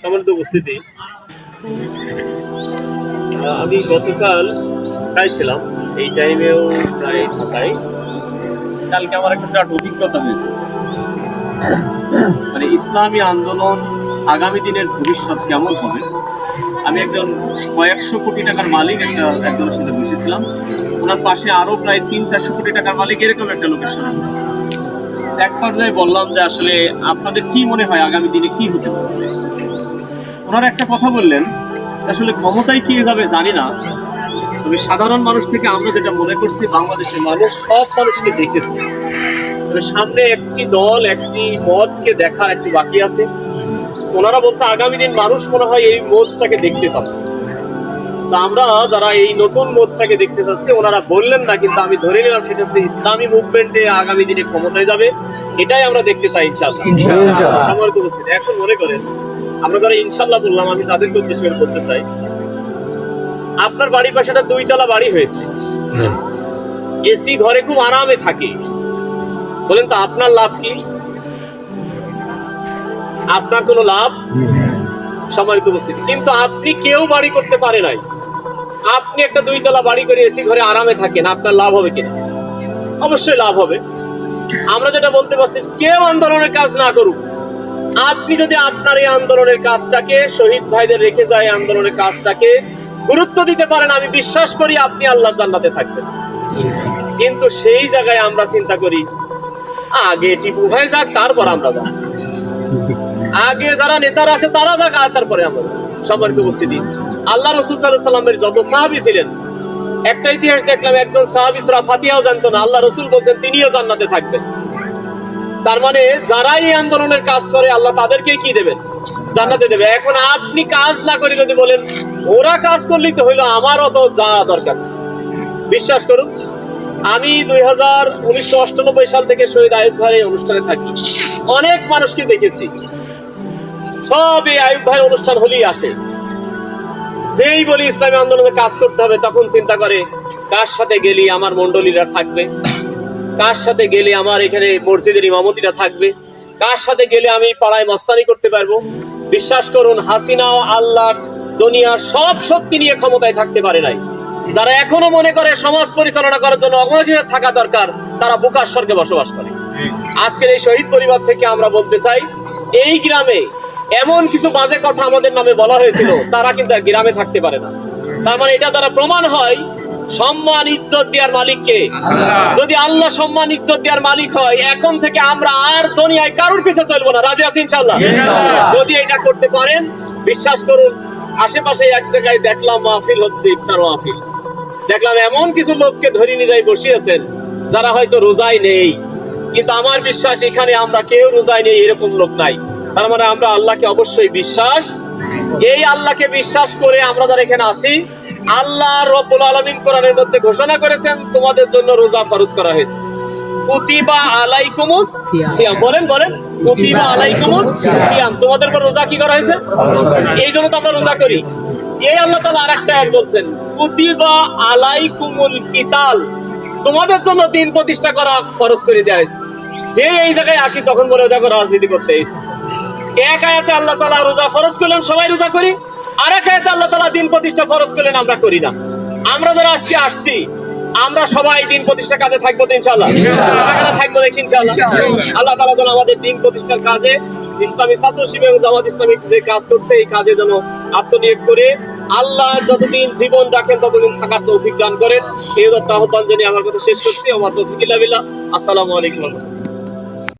সম্মানিত উপস্থিতি। আমি গতকাল খাইছিলাম। এই টাইমেও প্রায় কালকে আমার একটা বিরাট অভিজ্ঞতা হয়েছে। মানে ইসলামী আন্দোলন আগামী দিনের ভবিষ্যৎ কেমন হবে? আমি একজন কয়েকশো কোটি টাকার মালিক, একটা একজনের সাথে বসেছিলাম। ওনার পাশে আরও প্রায় তিন, চারশো কোটি টাকার মালিক এরকম একটা লোকের সাথে এক পর্যায়ে বললাম যে, আসলে আপনাদের কি মনে হয় আগামী দিনে কি হতে পারে? ওনারা একটা কথা বললেন আসলে ক্ষমতায় কি যাবে জানি না তবে সাধারণ মানুষ থেকে আমরা যেটা মনে করছি বাংলাদেশের মানুষ সব মানুষকে দেখেছে। সামনে একটি দল একটি মতকে দেখার একটি বাকি আছে। ওনারা বলছে আগামী দিন মানুষ মনে হয় এই মতটাকে দেখতে চাচ্ছে। তা আমরা যারা এই নতুন মতটাকে দেখতে চাচ্ছি ওনারা বললেন না কিন্তু আমি ধরে নিলাম সেটা হচ্ছে ইসলামী মুভমেন্টে আগামী দিনে ক্ষমতায় যাবে। এটাই আমরা দেখতে চাই ইনশাআল্লাহ। ইনশাআল্লাহ। এখন মনে করেন আমরা যারা ইনশাল্লাহ বললাম, আমি তাদেরকে উদ্দেশ্য করে বলতে চাই। আপনার বাড়ির পাশে একটা দুইতলা বাড়ি হয়েছে। এসি ঘরে খুব আরামে থাকে। বলেন তো, আপনার লাভ কি? আপনার কোনো লাভ? সম্মানিত উপস্থিতি। কিন্তু আপনি কেউ বাড়ি করতে পারে নাই। আপনি একটা দুইতলা বাড়ি করে এসি ঘরে আরামে থাকেন, আপনার লাভ হবে কিনা? অবশ্যই লাভ হবে। আমরা যেটা বলতে পারছি, কেউ আন্দোলনের কাজ না করুক। আপনি যদি আপনার এই আন্দোলনের কাজটাকে, শহীদ ভাইদের রেখে যায় আন্দোলনের কাজটাকে গুরুত্ব দিতে পারেন, আমি বিশ্বাস করি আপনি আল্লাহ জান্নাতে থাকবেন। কিন্তু সেই জায়গায় আমরা চিন্তা করি, আগে টিপু ভাই যাক, তারপর আমরা যাক আগে যারা নেতারা আছে, তারা যাক, আর তারপরে আমরা। সম্মানিত উপস্থিতি, আল্লাহ রসুল সাল্লাহ সাল্লামের যত সাহাবি ছিলেন, একটা ইতিহাস দেখলাম, একজন সাহাবি সুরা ফাতিহাও জানতো না, আল্লাহ রসুল বলছেন, তিনিও জান্নাতে থাকবেন। তার মানে যারা এই আন্দোলনের কাজ করে, আল্লাহ তাদেরকে কি দেবেন? জান্নাতে দেবে। এখন আপনি কাজ না করে যদি বলেন, ওরা কাজ করলেই তো হইল আমারও তো যাওয়া দরকার। বিশ্বাস করুন, আমি দুই হাজার উনিশশো অষ্টানব্বই সাল থেকে শহীদ আয়ুব ভাই অনুষ্ঠানে থাকি। অনেক মানুষকে দেখেছি। সব এই আয়ুব ভাইয়ের অনুষ্ঠান হলেই আসে। যেই বলি ইসলামী আন্দোলনে কাজ করতে হবে, তখন চিন্তা করে, কার সাথে গেলি, আমার মন্ডলীরা থাকবে? কার সাথে গেলে আমার এখানে মসজিদের ইমামতিটা থাকবে? কার সাথে গেলে আমি পাড়ায় মস্তানি করতে পারব? বিশ্বাস করুন, হাসিনা আল্লাহর দুনিয়ার সব শক্তি নিয়ে ক্ষমতায় থাকতে পারে নাই। যারা এখনও মনে করে সমাজ পরিচালনা করার জন্য অগ্রণীরা থাকা দরকার, তারা বুকার স্বর্গে বসবাস করে। আজকের এই শহীদ পরিবার থেকে আমরা বলতে চাই, এই গ্রামে এমন কিছু বাজে কথা আমাদের নামে বলা হয়েছিল, তারা কিন্তু গ্রামে থাকতে পারে না। তার মানে এটা দ্বারা প্রমাণ হয় সম্মান ইজ্জত দেওয়ার মালিককে। যদি আল্লাহ সম্মান ইজ্জত দেওয়ার মালিক হয় এখন থেকে আমরা আর দুনিয়ায় কারোর পিছে চলবো না। রাজি আছি ইনশাল্লাহ যদি এটা করতে পারেন বিশ্বাস করুন আশেপাশে এক জায়গায় দেখলাম মাহফিল হচ্ছে ইফতার মাহফিল। দেখলাম এমন কিছু লোককে ধরে নিয়ে যাই বসিয়েছেন যারা হয়তো রোজাই নেই। কিন্তু আমার বিশ্বাস এখানে আমরা কেউ রোজাই নেই এরকম লোক নাই। তার মানে আমরা আল্লাহকে অবশ্যই বিশ্বাস এই আল্লাহকে বিশ্বাস করে আমরা যারা এখানে আছি আল্লাহ রব্বুল আলামিন কোরআনের মধ্যে ঘোষণা করেছেন, তোমাদের জন্য রোজা ফরজ করা হয়েছে। কুতিবা আলাইকুমুস সিয়াম। বলেন বলেন। কুতিবা আলাইকুমুস সিয়াম। তোমাদের উপর রোজা কি করা হয়েছে? এই জন্য তো আমরা রোজা করি। এই আল্লাহ তাআলা আরেকটা বলছেন, কুতিবা আলাইকুমুল কিতাল। তোমাদের জন্য দিন প্রতিষ্ঠা করা ফরজ করে দেওয়া হয়েছে। যে এই জায়গায় আসি, তখন বলে দেখো রাজনীতি করতে এক আয়াতে আল্লাহ তাআলা রোজা ফরজ করলেন, সবাই রোজা করি। আর এক আয়াতে আল্লাহ তাআলা প্রতিষ্ঠা ফরজ করলেন, আমরা করি না। আমরা যারা আজকে আসছি, আমরা সবাই দিন প্রতিষ্ঠার কাজে থাকব তো কারা থাকব দেখি ইনশাআল্লাহ। আল্লাহ তাআলা যেন আমাদের দিন প্রতিষ্ঠার কাজে, ইসলামী ছাত্র শিবির এবং জামাত ইসলামিক যে কাজ করছে, এই কাজে যেন আত্মনিয়োগ করে, আল্লাহ যতদিন জীবন রাখেন, ততদিন থাকার তৌফিক দান করেন। এই আহ্বান জানিয়ে আমার কথা শেষ করছি। আমার তৌফিক আসসালামু আলাইকুম।